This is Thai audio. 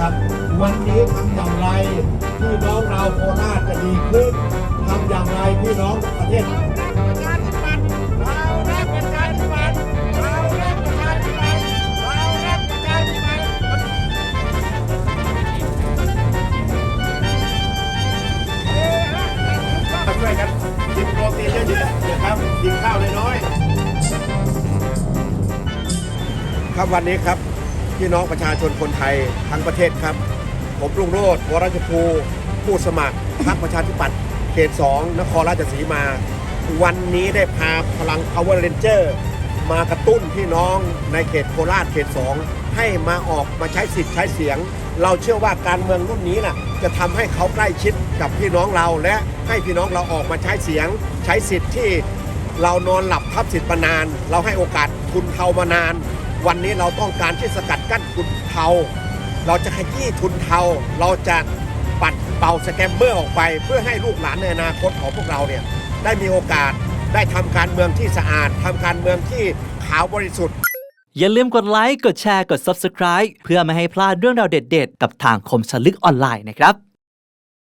วันนี้ทำอย่างไรพี่น้องเราโคราชจะดีขึ้นทำอย่างไรพี่น้องประเทศเรารักประชาธิปัตย์เรารักประชาธิปัตย์เรารักประชาธิปัตย์เอ้ยฮะมาช่วยกันกินโปรตีนเยอะๆนะครับกินข้าวน้อยๆครับวันนี้ครับ พี่น้องประชาชนคนไทยทั้งประเทศครับ ผมรุ่งโรจน์วรชภูผู้สมัครพรรคประชาธิปัตย์เขต 2 นครราชสีมา วันนี้ได้พาพลัง Power Ranger มากระตุ้นพี่น้องในเขตโคราชเขต 2 ให้มาออกมาใช้สิทธิ์ใช้เสียง เราเชื่อว่าการเมืองรุ่นนี้น่ะจะทำให้เขาใกล้ชิดกับพี่น้องเรา และให้พี่น้องเราออกมาใช้เสียง ใช้สิทธิ์ที่เรานอนหลับทับสิทธิ์มานาน เราให้โอกาสทุนเทามานาน วันนี้เราต้องการที่สกัดกั้นทุนเทา เราจะขยี้ทุนเทา เราจะปัดเป่าสแกมเมอร์ออกไป เพื่อให้ลูกหลานในอนาคตของพวกเราเนี่ยได้มีโอกาสได้ทำการเมืองที่สะอาดทำการเมืองที่ขาวบริสุทธิ์ อย่าลืมกดไลค์ กดแชร์ กด Subscribe เพื่อไม่ให้พลาดเรื่องราวเด็ดๆ กับทางคมชลึกออนไลน์นะครับ